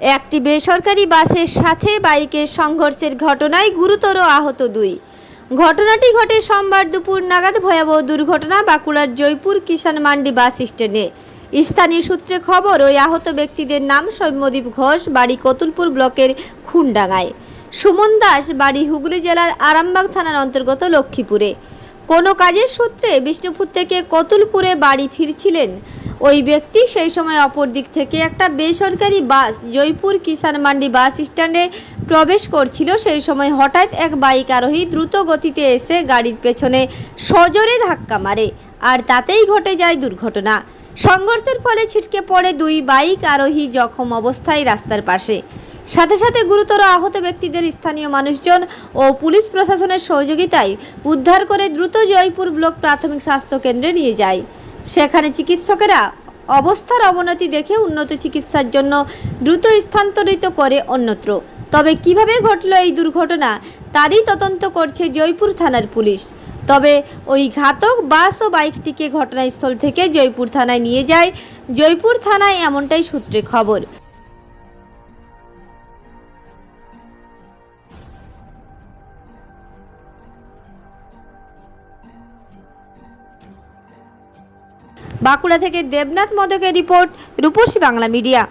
একটি বেসরকারি বাসের সাথে বাইকের সংঘর্ষের ঘটনায় গুরুতর আহত দুই। ঘটনাটি ঘটে সোমবার দুপুর নাগাদ ভয়াবহ দুর্ঘটনা বাঁকুড়ার জয়পুর কিষান মান্ডি বাস স্ট্যান্ডে। স্থানীয় সূত্রে খবর, ওই আহত ব্যক্তিদের নাম সৌম্যদীপ ঘোষ, বাড়ি কতুলপুর ব্লকের খুনডাঙ্গায়। সুমন দাস, বাড়ি হুগলি জেলার আরামবাগ থানার অন্তর্গত লক্ষ্মীপুরে। কোনো কাজের সূত্রে বিষ্ণুপুর থেকে কতুলপুরে বাড়ি ফিরছিলেন ওই ব্যক্তি সেই সময় অপর দিক থেকে একটা বেসরকারি বাস, জয়পুর কিষান মান্ডি বাস স্ট্যান্ডে প্রবেশ করছিল। সেই সময় হঠাৎ এক বাইক আরোহী দ্রুত গতিতে এসে গাড়ির পেছনে সজোরে ধাক্কা মারে আর তাতেই ঘটে যায় দুর্ঘটনা। সংঘর্ষের ফলে ছিটকে পড়ে দুই বাইক আরোহী জখম অবস্থায় রাস্তার পাশে। সাথে সাথে গুরুতর আহত ব্যক্তিদের স্থানীয় মানুষজন ও পুলিশ প্রশাসনের সহযোগিতায় উদ্ধার করে দ্রুত জয়পুর ব্লক প্রাথমিক স্বাস্থ্য কেন্দ্রে নিয়ে যায়। সেখানে চিকিৎসকেরা অবস্থার অবনতি দেখে উন্নত চিকিৎসার জন্য দ্রুত স্থানান্তরিত করে অন্যত্র। তবে কীভাবে ঘটল এই দুর্ঘটনা, তারই তদন্ত করছে জয়পুর থানার পুলিশ। তবে ওই ঘাতক বাস ও বাইকটিকে ঘটনাস্থল থেকে জয়পুর থানায় নিয়ে যায়। জয়পুর থানায় এমনটাই সূত্রে খবর। বাঁকুড়া থেকে দেবনাথ মদকের রিপোর্ট রূপসী বাংলা মিডিয়া।